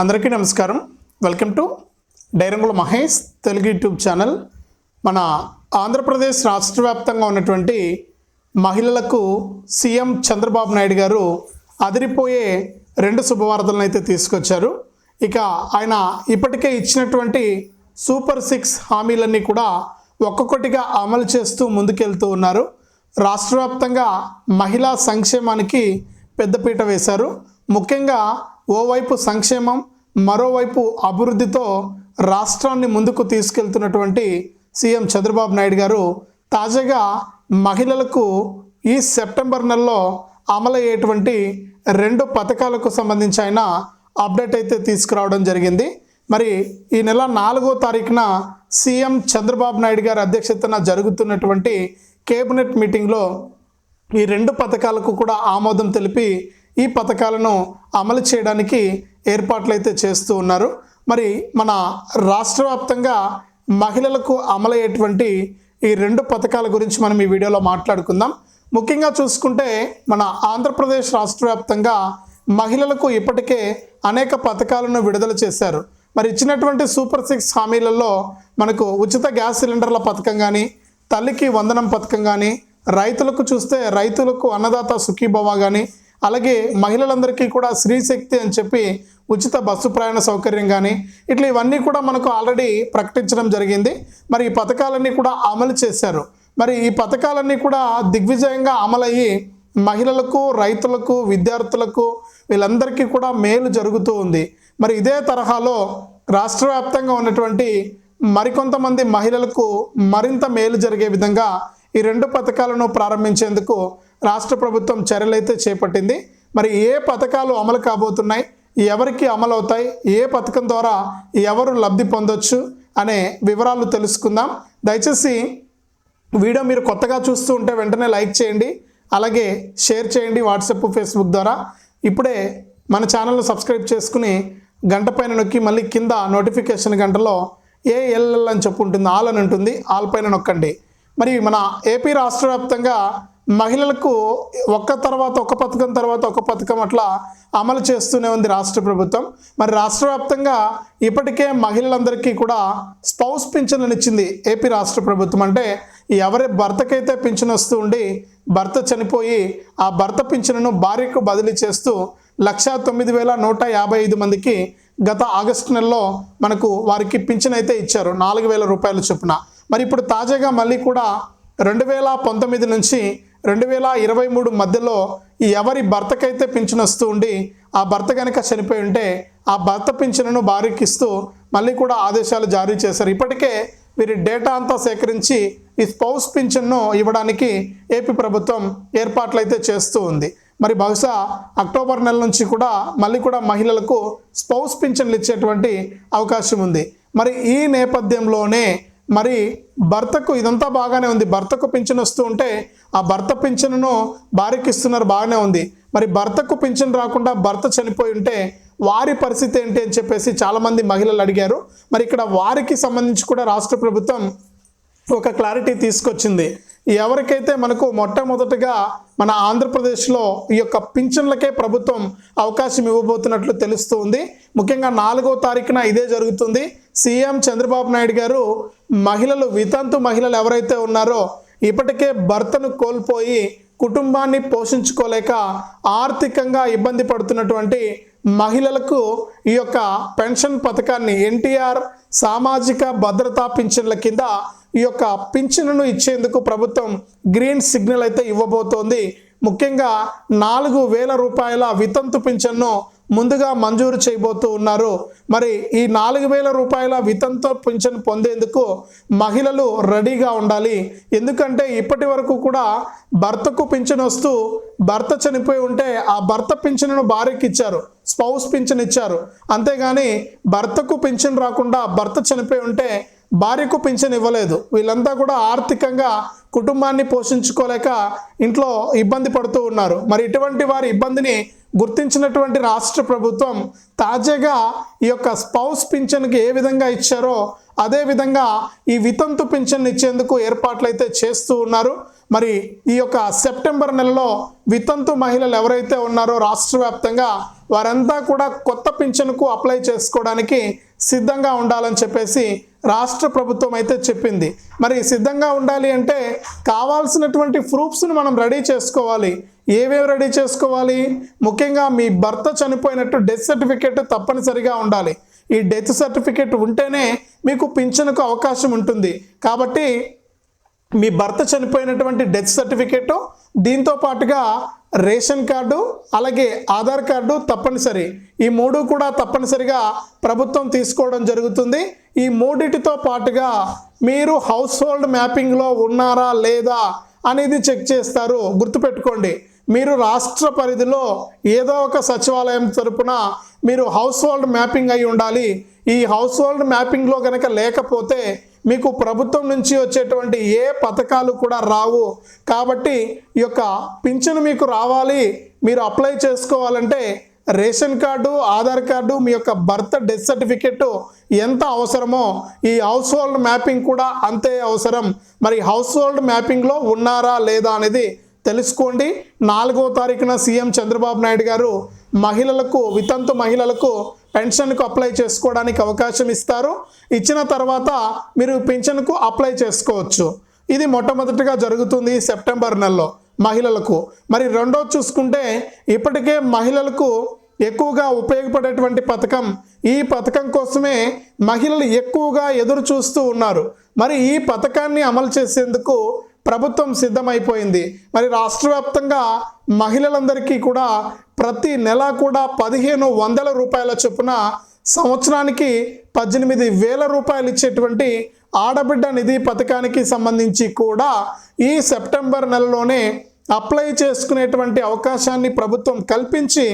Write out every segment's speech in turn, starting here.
అందరికీ నమస్కారం. Welcome to డైరంగుల మహేష్ తెలుగు యూట్యూబ్ ఛానల్. మన ఆంధ్రప్రదేశ్ రాష్ట్ర వ్యాప్తంగా ఉన్నటువంటి మహిళలకు సీఎం చంద్రబాబు నాయుడు గారు అదిరిపోయే రెండు శుభవార్తలను అయితే తీసుకొచ్చారు. ఇక ఆయన ఇప్పటికే ఇచ్చినటువంటి సూపర్ సిక్స్ హామీలన్నీ కూడా ఒక్కొక్కటిగా అమలు చేస్తూ ముందుకెళ్తూ ఉన్నారు. రాష్ట్ర వ్యాప్తంగా మహిళా సంక్షేమానికి పెద్దపీట వేశారు. ముఖ్యంగా ఓవైపు సంక్షేమం మరోవైపు అభివృద్ధితో రాష్ట్రాన్ని ముందుకు తీసుకెళ్తున్నటువంటి సీఎం చంద్రబాబు నాయుడు గారు తాజాగా మహిళలకు ఈ సెప్టెంబర్ నెలలో అమలయ్యేటువంటి రెండు పథకాలకు సంబంధించి ఆయన అప్డేట్ అయితే తీసుకురావడం జరిగింది. మరి ఈ నెల నాలుగో తారీఖున సీఎం చంద్రబాబు నాయుడు గారి అధ్యక్షతన జరుగుతున్నటువంటి కేబినెట్ మీటింగ్లో ఈ రెండు పథకాలకు కూడా ఆమోదం తెలిపి ఈ పథకాలను అమలు చేయడానికి ఏర్పాట్లు అయితే చేస్తూ ఉన్నారు. మరి మన రాష్ట్ర వ్యాప్తంగా మహిళలకు అమలయ్యేటువంటి ఈ రెండు పథకాల గురించి మనం ఈ వీడియోలో మాట్లాడుకుందాం. ముఖ్యంగా చూసుకుంటే మన ఆంధ్రప్రదేశ్ రాష్ట్ర వ్యాప్తంగా మహిళలకు ఇప్పటికే అనేక పథకాలను విడుదల చేశారు. మరి ఇచ్చినటువంటి సూపర్ సిక్స్ హామీలలో మనకు ఉచిత గ్యాస్ సిలిండర్ల పథకం కానీ తల్లికి వందనం పథకం కానీ రైతులకు చూస్తే రైతులకు అన్నదాత సుఖీభవ కానీ అలాగే మహిళలందరికీ కూడా స్త్రీశక్తి అని చెప్పి ఉచిత బస్సు ప్రయాణ సౌకర్యం కానీ ఇట్లా ఇవన్నీ కూడా మనకు ఆల్రెడీ ప్రకటించడం జరిగింది. మరి ఈ పథకాలన్నీ కూడా అమలు చేశారు. మరి ఈ పథకాలన్నీ కూడా దిగ్విజయంగా అమలయ్యి మహిళలకు రైతులకు విద్యార్థులకు వీళ్ళందరికీ కూడా మేలు జరుగుతూ ఉంది. మరి ఇదే తరహాలో రాష్ట్ర వ్యాప్తంగా ఉన్నటువంటి మరికొంతమంది మహిళలకు మరింత మేలు జరిగే విధంగా ఈ రెండు పథకాలను ప్రారంభించేందుకు రాష్ట్ర ప్రభుత్వం చర్యలైతే చేపట్టింది. మరి ఏ పథకాలు అమలు కాబోతున్నాయి? ఎవరికి అమలు అవుతాయి ఏ పథకం ద్వారా ఎవరు లబ్ధి పొందొచ్చు? అనే వివరాలు తెలుసుకుందాం. దయచేసి వీడియో మీరు కొత్తగా చూస్తూ ఉంటే వెంటనే లైక్ చేయండి. అలాగే షేర్ చేయండి వాట్సాప్ ఫేస్బుక్ ద్వారా. ఇప్పుడే మన ఛానల్ను సబ్స్క్రైబ్ చేసుకుని గంట పైన నొక్కి మళ్ళీ కింద నోటిఫికేషన్ గంటలో ఏఎల్ఎల్ అని చెప్పు ఉంటుంది. ఆల్ అని ఉంటుంది. ఆల్ పైన నొక్కండి. మరి మన ఏపీ రాష్ట్ర వ్యాప్తంగా మహిళలకు ఒక్క తర్వాత ఒక పథకం తర్వాత ఒక పథకం అట్లా అమలు చేస్తూనే ఉంది రాష్ట్ర ప్రభుత్వం. మరి రాష్ట్ర వ్యాప్తంగా ఇప్పటికే మహిళలందరికీ కూడా స్పౌస్ పింఛన్లను ఇచ్చింది ఏపీ రాష్ట్ర ప్రభుత్వం. అంటే ఎవరి భర్తకైతే పింఛన్ వస్తూ ఉండి భర్త చనిపోయి ఆ భర్త పింఛన్ను భార్యకు బదిలీ చేస్తూ లక్షా తొమ్మిది వేల నూట యాభై ఐదు మందికి గత ఆగస్టు నెలలో మనకు వారికి పింఛన్ అయితే ఇచ్చారు నాలుగు వేల రూపాయల చొప్పున. మరి ఇప్పుడు తాజాగా మళ్ళీ కూడా రెండు వేల పంతొమ్మిది నుంచి రెండు వేల ఇరవై మూడు మధ్యలో ఎవరి భర్తకైతే పింఛన్ వస్తూ ఉండి ఆ భర్త కనుక చనిపోయి ఉంటే ఆ భర్త పింఛన్ను భార్యకి మళ్ళీ కూడా ఆదేశాలు జారీ చేశారు. ఇప్పటికే వీరి డేటా అంతా సేకరించి ఈ స్పౌస్ పింఛన్ను ఇవ్వడానికి ఏపీ ప్రభుత్వం ఏర్పాట్లు అయితే చేస్తూ ఉంది. మరి బహుశా అక్టోబర్ నెల నుంచి కూడా మళ్ళీ కూడా మహిళలకు స్పౌస్ పింఛన్లు ఇచ్చేటువంటి అవకాశం ఉంది. మరి ఈ నేపథ్యంలోనే మరి భర్తకు ఇదంతా బాగానే ఉంది. భర్తకు పింఛన్ వస్తూ ఉంటే ఆ భర్త పింఛన్ను భార్యకి ఇస్తున్నారు బాగానే ఉంది. మరి భర్తకు పింఛన్ రాకుండా భర్త చనిపోయి ఉంటే వారి పరిస్థితి ఏంటి అని చెప్పేసి చాలామంది మహిళలు అడిగారు. మరి ఇక్కడ వారికి సంబంధించి కూడా రాష్ట్ర ప్రభుత్వం ఒక క్లారిటీ తీసుకొచ్చింది. ఎవరికైతే మనకు మొట్టమొదటిగా మన ఆంధ్రప్రదేశ్లో ఈ యొక్క పింఛన్లకే ప్రభుత్వం అవకాశం ఇవ్వబోతున్నట్లు తెలుస్తూ ఉంది. ముఖ్యంగా నాలుగో తారీఖున ఇదే జరుగుతుంది. సీఎం చంద్రబాబు నాయుడు గారు మహిళలు వితంతు మహిళలు ఎవరైతే ఉన్నారో ఇప్పటికే భర్తను కోల్పోయి కుటుంబాన్ని పోషించుకోలేక ఆర్థికంగా ఇబ్బంది పడుతున్నటువంటి మహిళలకు ఈ యొక్క పెన్షన్ పథకాన్ని ఎన్టీఆర్ సామాజిక భద్రతా పింఛన్ల కింద ఈ యొక్క పింఛన్ను ఇచ్చేందుకు ప్రభుత్వం గ్రీన్ సిగ్నల్ అయితే ఇవ్వబోతోంది. ముఖ్యంగా నాలుగు వేల రూపాయల వితంతు పింఛన్ను ముందుగా మంజూరు చేయబోతూ ఉన్నారు. మరి ఈ నాలుగు వేల రూపాయల వితంతు పింఛన్ పొందేందుకు మహిళలు రెడీగా ఉండాలి. ఎందుకంటే ఇప్పటి వరకు కూడా భర్తకు పింఛన్ వస్తూ భర్త చనిపోయి ఉంటే ఆ భర్త పింఛన్ను భార్యకి ఇచ్చారు స్పౌస్ పింఛన్ ఇచ్చారు. అంతేగాని భర్తకు పింఛన్ రాకుండా భర్త చనిపోయి ఉంటే భార్యకు పింఛన్ ఇవ్వలేదు. వీళ్ళంతా కూడా ఆర్థికంగా కుటుంబాన్ని పోషించుకోలేక ఇంట్లో ఇబ్బంది పడుతూ ఉన్నారు. మరి ఇటువంటి వారి ఇబ్బందిని గుర్తించినటువంటి రాష్ట్ర ప్రభుత్వం తాజాగా ఈ యొక్క స్పౌస్ పింఛన్కి ఏ విధంగా ఇచ్చారో అదేవిధంగా ఈ వితంతు పింఛన్ ఇచ్చేందుకు ఏర్పాట్లు అయితే చేస్తూ ఉన్నారు. మరి ఈ యొక్క సెప్టెంబర్ నెలలో వితంతు మహిళలు ఎవరైతే ఉన్నారో రాష్ట్ర వ్యాప్తంగా వారంతా కూడా కొత్త పింఛన్కు అప్లై చేసుకోవడానికి సిద్ధంగా ఉండాలని చెప్పేసి రాష్ట్ర ప్రభుత్వం అయితే చెప్పింది. మరి సిద్ధంగా ఉండాలి అంటే కావాల్సినటువంటి ప్రూఫ్స్ను మనం రెడీ చేసుకోవాలి. ఏవేవి రెడీ చేసుకోవాలి? ముఖ్యంగా మీ భర్త చనిపోయినట్టు డెత్ సర్టిఫికేట్ తప్పనిసరిగా ఉండాలి. ఈ డెత్ సర్టిఫికేట్ ఉంటేనే మీకు పింఛన్కు అవకాశం ఉంటుంది. కాబట్టి మీ భర్త చనిపోయినటువంటి డెత్ సర్టిఫికేట్ దీంతో పాటుగా రేషన్ కార్డు అలాగే ఆధార్ కార్డు తప్పనిసరి. ఈ మూడు కూడా తప్పనిసరిగా ప్రభుత్వం తీసుకోవడం జరుగుతుంది. ఈ మూడిటితో పాటుగా మీరు హౌస్ హోల్డ్ మ్యాపింగ్లో ఉన్నారా లేదా అనేది చెక్ చేస్తారు. గుర్తుపెట్టుకోండి. మీరు రాష్ట్ర పరిధిలో ఏదో ఒక సచివాలయం తరపున మీరు హౌస్ హోల్డ్ మ్యాపింగ్ అయి ఉండాలి. ఈ హౌస్ హోల్డ్ మ్యాపింగ్లో కనుక లేకపోతే మీకు ప్రభుత్వం నుంచి వచ్చేటువంటి ఏ పథకాలు కూడా రావు. కాబట్టి ఈ యొక్క పింఛను మీకు రావాలి. మీరు అప్లై చేసుకోవాలంటే రేషన్ కార్డు ఆధార్ కార్డు మీ యొక్క బర్త్ డెత్ సర్టిఫికెట్ ఎంత అవసరమో ఈ హౌస్ హోల్డ్ మ్యాపింగ్ కూడా అంతే అవసరం. మరి హౌస్ హోల్డ్ మ్యాపింగ్లో ఉన్నారా లేదా అనేది తెలుసుకోండి. నాలుగో తారీఖున సీఎం చంద్రబాబు నాయుడు గారు మహిళలకు వితంతు మహిళలకు పెన్షన్కు అప్లై చేసుకోవడానికి అవకాశం ఇస్తారు. ఇచ్చిన తర్వాత మీరు పెన్షన్కు అప్లై చేసుకోవచ్చు. ఇది మొట్టమొదటిగా జరుగుతుంది సెప్టెంబర్ నెలలో మహిళలకు. మరి రెండో చూసుకుంటే ఇప్పటికే మహిళలకు ఎక్కువగా ఉపయోగపడేటువంటి పథకం ఈ పథకం కోసమే మహిళలు ఎక్కువగా ఎదురు చూస్తూ ఉన్నారు. మరి ఈ పథకాన్ని అమలు చేసేందుకు ప్రభుత్వం సిద్ధమైపోయింది. మరి రాష్ట్ర వ్యాప్తంగా మహిళలందరికీ కూడా ప్రతి నెల కూడా పదిహేను వందల రూపాయల చొప్పున సంవత్సరానికి పద్దెనిమిది వేల రూపాయలు ఇచ్చేటువంటి ఆడబిడ్డ నిధి పథకానికి సంబంధించి కూడా ఈ సెప్టెంబర్ నెలలోనే అప్లై చేసుకునేటువంటి అవకాశాన్ని ప్రభుత్వం కల్పించి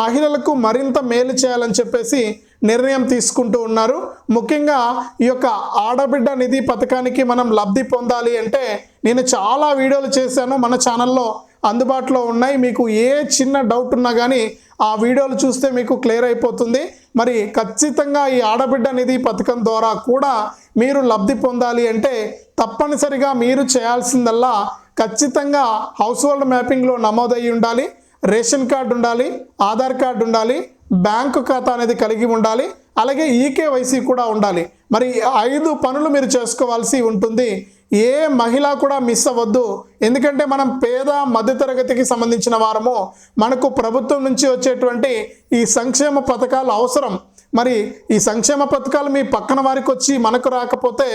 మహిళలకు మరింత మేలు చేయాలని చెప్పేసి నిర్ణయం తీసుకుంటూ ఉన్నారు. ముఖ్యంగా ఈ యొక్క ఆడబిడ్డ నిధి పథకానికి మనం లబ్ధి పొందాలి అంటే నేను చాలా వీడియోలు చేశాను మన ఛానల్లో. అందుబాటులో ఉన్నాయి. మీకు ఏ చిన్న డౌట్ ఉన్నా కానీ ఆ వీడియోలు చూస్తే మీకు క్లియర్ అయిపోతుంది. మరి ఖచ్చితంగా ఈ ఆడబిడ్డ నిధి పథకం ద్వారా కూడా మీరు లబ్ధి పొందాలి అంటే తప్పనిసరిగా మీరు చేయాల్సిందల్లా ఖచ్చితంగా హౌస్ హోల్డ్ మ్యాపింగ్లో నమోదయ్యి ఉండాలి. రేషన్ కార్డు ఉండాలి ఆధార్ కార్డు ఉండాలి బ్యాంకు ఖాతా అనేది కలిగి ఉండాలి అలాగే ఈకేవైసీ కూడా ఉండాలి. మరి ఐదు పనులు మీరు చేసుకోవాల్సి ఉంటుంది. ఏ మహిళ కూడా మిస్ అవ్వద్దు. ఎందుకంటే మనం పేద మధ్యతరగతికి సంబంధించిన వారము. మనకు ప్రభుత్వం నుంచి వచ్చేటువంటి ఈ సంక్షేమ పథకాలు అవసరం. మరి ఈ సంక్షేమ పథకాలు మీ పక్కన వారికి వచ్చి మనకు రాకపోతే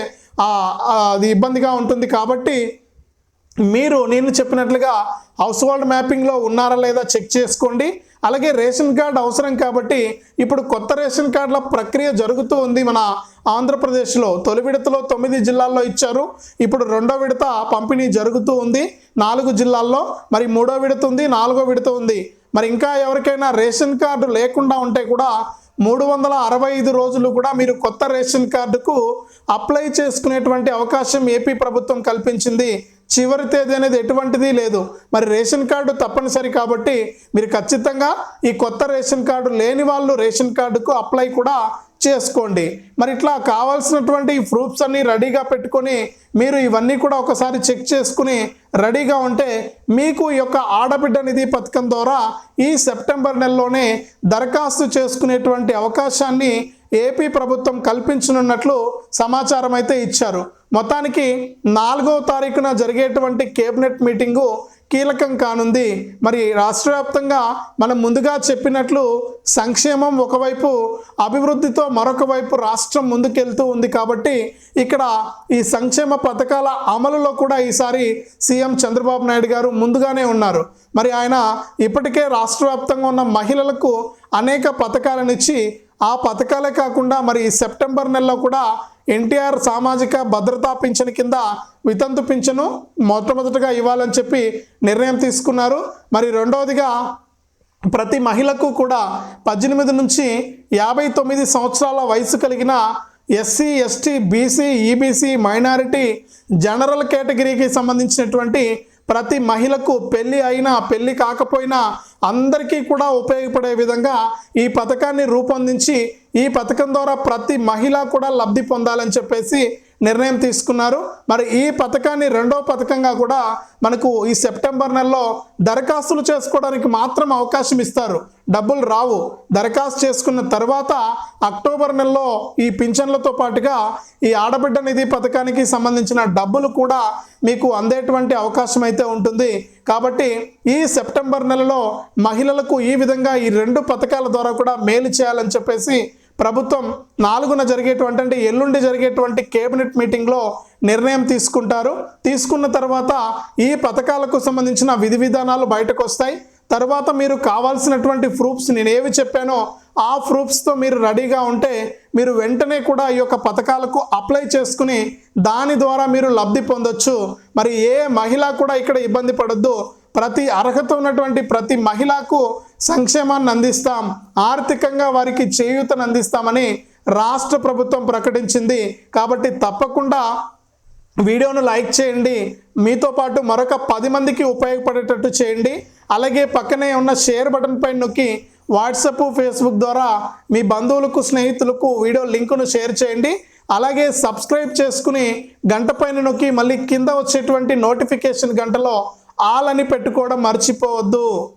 అది ఇబ్బందిగా ఉంటుంది కాబట్టి మీరు నేను చెప్పినట్లుగా హౌస్ హోల్డ్ మ్యాపింగ్లో ఉన్నారా లేదా చెక్ చేసుకోండి. అలాగే రేషన్ కార్డు అవసరం కాబట్టి ఇప్పుడు కొత్త రేషన్ కార్డుల ప్రక్రియ జరుగుతూ ఉంది మన ఆంధ్రప్రదేశ్లో తొలి విడతలో తొమ్మిది జిల్లాల్లో ఇచ్చారు. ఇప్పుడు రెండో విడత పంపిణీ జరుగుతూ ఉంది. నాలుగు జిల్లాల్లో మరి మూడో విడత ఉంది నాలుగో విడత ఉంది. మరి ఇంకా ఎవరికైనా రేషన్ కార్డు లేకుండా ఉంటే కూడా మూడు వందల అరవై ఐదు రోజులు కూడా మీరు కొత్త రేషన్ కార్డుకు అప్లై చేసుకునేటువంటి అవకాశం ఏపీ ప్రభుత్వం కల్పించింది. చివరి తేదీ అనేది ఎటువంటిది లేదు. మరి రేషన్ కార్డు తప్పనిసరి కాబట్టి మీరు ఖచ్చితంగా ఈ కొత్త రేషన్ కార్డు లేని వాళ్ళు రేషన్ కార్డుకు అప్లై కూడా చేసుకోండి. మరి ఇట్లా కావాల్సినటువంటి ప్రూఫ్స్ అన్ని రెడీగా పెట్టుకొని మీరు ఇవన్నీ కూడా ఒకసారి చెక్ చేసుకుని రెడీగా ఉంటే మీకు ఈ యొక్క ఆడబిడ్డ నిధి పథకం ద్వారా ఈ సెప్టెంబర్ నెలలోనే దరఖాస్తు చేసుకునేటువంటి అవకాశాన్ని ఏపీ ప్రభుత్వం కల్పించనున్నట్లు సమాచారం అయితే ఇచ్చారు. మొత్తానికి నాలుగో తారీఖున జరిగేటువంటి కేబినెట్ మీటింగు కీలకం కానుంది. మరి రాష్ట్ర వ్యాప్తంగా మనం ముందుగా చెప్పినట్లు సంక్షేమం ఒకవైపు అభివృద్ధితో మరొక వైపు రాష్ట్రం ముందుకెళ్తూ ఉంది కాబట్టి ఇక్కడ ఈ సంక్షేమ పథకాల అమలులో కూడా ఈసారి సీఎం చంద్రబాబు నాయుడు గారు ముందుగానే ఉన్నారు. మరి ఆయన ఇప్పటికే రాష్ట్ర వ్యాప్తంగా ఉన్న మహిళలకు అనేక పథకాలను ఇచ్చి ఆ పథకాలే కాకుండా మరి సెప్టెంబర్ నెలలో కూడా ఎన్టీఆర్ సామాజిక భద్రతా పింఛను కింద వితంతు పింఛను మొట్టమొదటిగా ఇవ్వాలని చెప్పి నిర్ణయం తీసుకున్నారు. మరి రెండవదిగా ప్రతి మహిళకు కూడా పద్దెనిమిది నుంచి యాభై తొమ్మిది సంవత్సరాల వయసు కలిగిన SC ST BC EBC minority general కేటగిరీకి సంబంధించినటువంటి ప్రతి మహిళకు పెళ్ళి అయినా పెళ్ళి కాకపోయినా అందరికీ కూడా ఉపయోగపడే విధంగా ఈ పథకాన్ని రూపొందించి ఈ పథకం ద్వారా ప్రతి మహిళ కూడా లబ్ధి పొందాలని చెప్పేసి నిర్ణయం తీసుకున్నారు. మరి ఈ పథకాన్ని రెండో పథకంగా కూడా మనకు ఈ సెప్టెంబర్ నెలలో దరఖాస్తులు చేసుకోవడానికి మాత్రం అవకాశం ఇస్తారు. డబ్బులు రావు. దరఖాస్తు చేసుకున్న తర్వాత అక్టోబర్ నెలలో ఈ పింఛన్లతో పాటుగా ఈ ఆడబిడ్డ నిధి పథకానికి సంబంధించిన డబ్బులు కూడా మీకు అందేటువంటి అవకాశం అయితే ఉంటుంది. కాబట్టి ఈ సెప్టెంబర్ నెలలో మహిళలకు ఈ విధంగా ఈ రెండు పథకాల ద్వారా కూడా మేలు చేయాలని చెప్పేసి ప్రభుత్వం నాలుగున జరిగేటువంటి అంటే ఎల్లుండి జరిగేటువంటి కేబినెట్ మీటింగ్లో నిర్ణయం తీసుకుంటారు. తీసుకున్న తర్వాత ఈ పథకాలకు సంబంధించిన విధి విధానాలు బయటకు వస్తాయి తర్వాత మీరు కావాల్సినటువంటి ప్రూఫ్స్ నేను ఏవి చెప్పానో ఆ ప్రూఫ్స్తో మీరు రెడీగా ఉంటే మీరు వెంటనే కూడా ఈ యొక్క పథకాలకు అప్లై చేసుకుని దాని ద్వారా మీరు లబ్ధి పొందొచ్చు. మరి ఏ మహిళ కూడా ఇక్కడ ఇబ్బంది పడద్దు. ప్రతి అర్హత ఉన్నటువంటి ప్రతి మహిళకు సంక్షేమాన్ని అందిస్తాం ఆర్థికంగా వారికి చేయూతను అందిస్తామని రాష్ట్ర ప్రభుత్వం ప్రకటించింది. కాబట్టి తప్పకుండా వీడియోను లైక్ చేయండి మీతో పాటు మరొక పది మందికి ఉపయోగపడేటట్టు చేయండి. అలాగే పక్కనే ఉన్న షేర్ బటన్ పైన నొక్కి వాట్సప్ ఫేస్బుక్ ద్వారా మీ బంధువులకు స్నేహితులకు వీడియో లింకును షేర్ చేయండి. అలాగే సబ్స్క్రైబ్ చేసుకుని గంట పైన నొక్కి మళ్ళీ కింద వచ్చేటువంటి నోటిఫికేషన్ గంటలో ఆలని పెట్టుకోవడం మర్చిపోవద్దు.